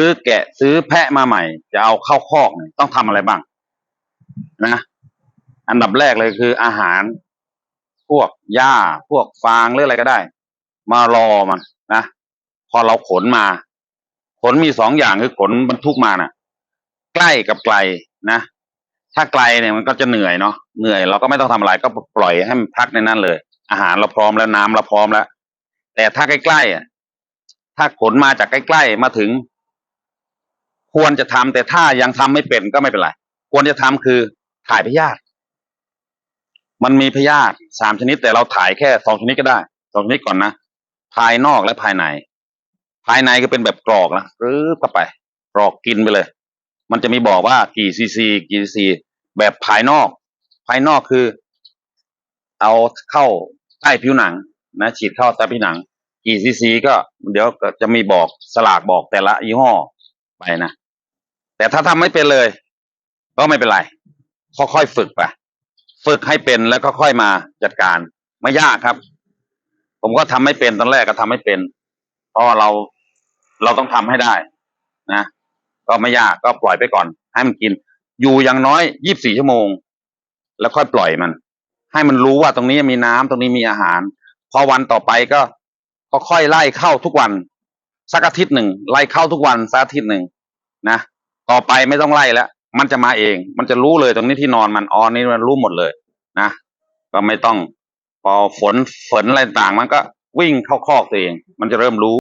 ซื้อแกะซื้อแพะมาใหม่ จะเอาเข้าคอกเนี่ยต้องทำอะไรบ้าง นะ อันดับแรกเลยคืออาหาร พวกหญ้าพวกฟางหรืออะไรก็ได้ มารอมันนะพอเราขนมา ขนมีสองอย่างคือขนบรรทุกมาน่ะ ใกล้กับไกลนะถ้าไกลเนี่ยมันก็จะเหนื่อยเนาะเหนื่อยเราก็ไม่ต้องทำอะไรก็ปล่อยให้มันพักในนั้นเลย อาหารเราพร้อมแล้วน้ำเราพร้อมแล้ว แต่ถ้าใกล้ๆอะถ้าขนมาจากใกล้ๆมาถึง ควรจะทำแต่ถ้ายังทำไม่เป็นก็ไม่เป็นไร ควรจะทำคือถ่ายพยาธิมันมีพยาธิสามชนิดแต่เราถ่ายแค่สองชนิดก็ได้สองชนิดก่อนนะภายนอกและภายใน ภายในก็เป็นแบบกรอกนะรื้อเข้าไปกรอกกินไปเลย มันจะมีบอกว่ากี่ซีซีกี่ซีซีแบบภายนอก ภายนอกคือ เอาเข้าใต้ผิวหนัง นะฉีดเข้าใต้ผิวหนัง กี่ซีซีก็เดี๋ยวจะมีบอกสลากบอกแต่ละยี่ห้อ ไปนะแต่ถ้าทำไม่เป็นเลย ก็ไม่เป็นไรค่อยๆฝึกไปฝึกให้เป็นแล้วก็ค่อยมาจัดการไม่ยากครับ ผมก็ทำไม่เป็นตอนแรกก็ทำไม่เป็น เพราะเราเราต้องทำให้ได้ นะก็ไม่ยากก็ปล่อยไปก่อน ให้มันกิน อยู่อย่างน้อยยี่บสี่ชั่วโมง แล้วค่อยปล่อยมัน ให้มันรู้ว่าตรงนี้มีน้ำตรงนี้มีอาหาร พอวันต่อไปก็ก็ค่อยไล่เข้าทุกวัน สักอาทิตย์หนึ่งไล่เข้าทุกวันสักอาทิตย์หนึ่งนะต่อไปไม่ต้องไล่แล้วมันจะมาเอง มันจะรู้เลยตรงนี้ที่นอนมันอ๋อนี่มันรู้หมดเลยนะก็ไม่ต้องพอฝนฝนอะไรต่างมันก็วิ่งเข้าคอกตัวเอง มันจะเริ่มรู้